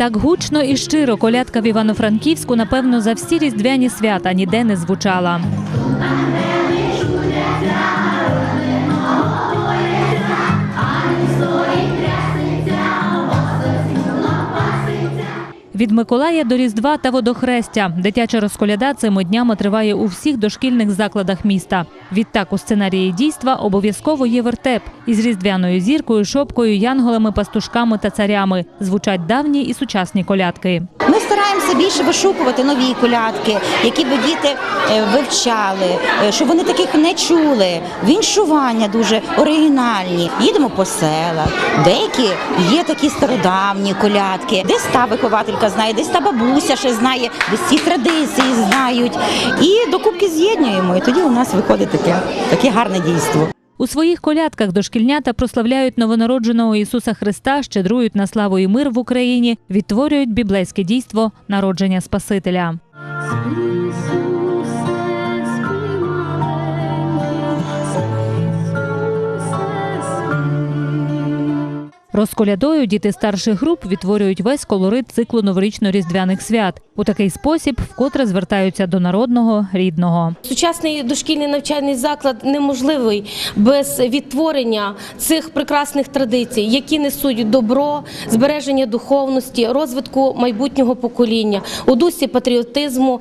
Так гучно і щиро колядка в Івано-Франківську, напевно, за всі різдвяні свята ніде не звучала. Від Миколая до Різдва та Водохрестя дитяча розколяда цими днями триває у всіх дошкільних закладах міста. Відтак у сценарії дійства обов'язково є вертеп із різдвяною зіркою, шопкою, янголами, пастушками та царями. Звучать давні і сучасні колядки. Стараємося більше вишукувати нові колядки, які би діти е, вивчали, е, щоб вони таких не чули. Віншування дуже оригінальні. Їдемо по селах. Деякі є такі стародавні колядки, десь та вихователька знає, десь та бабуся ще знає, десь ці традиції знають. І докупки з'єднуємо. І тоді у нас виходить таке, таке гарне дійство. У своїх колядках дошкільнята прославляють новонародженого Ісуса Христа, щедрують на славу і мир в Україні, відтворюють біблейське дійство народження Спасителя. Розколядою діти старших груп відтворюють весь колорит циклу новорічно-різдвяних свят. У такий спосіб вкотре звертаються до народного рідного. Сучасний дошкільний навчальний заклад неможливий без відтворення цих прекрасних традицій, які несуть добро, збереження духовності, розвитку майбутнього покоління у дусі патріотизму,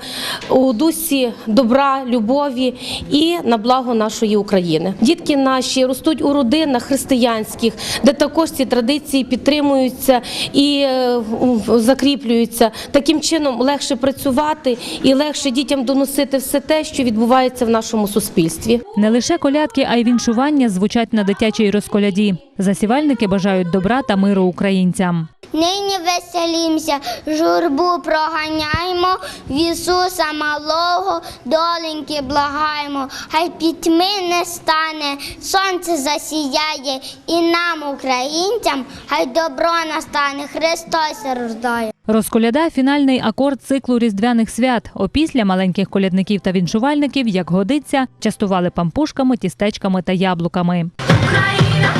у дусі добра, любові і на благо нашої України. Дітки наші ростуть у родинах християнських, де також ці традиції підтримуються і е, закріплюються. Таким чином легше працювати і легше дітям доносити все те, що відбувається в нашому суспільстві. Не лише колядки, а й віншування звучать на дитячій розколяді. Засівальники бажають добра та миру українцям. Нині веселімся, журбу проганяємо, в Ісуса малого доленьки благаємо, хай пітьми не стане, сонце засіяє, і нам, українцям, хай добро настане, Христос рождає. Розколяда фінальний акорд циклу різдвяних свят. Опісля маленьких колядників та віншувальників, як годиться, частували пампушками, тістечками та яблуками. Україна,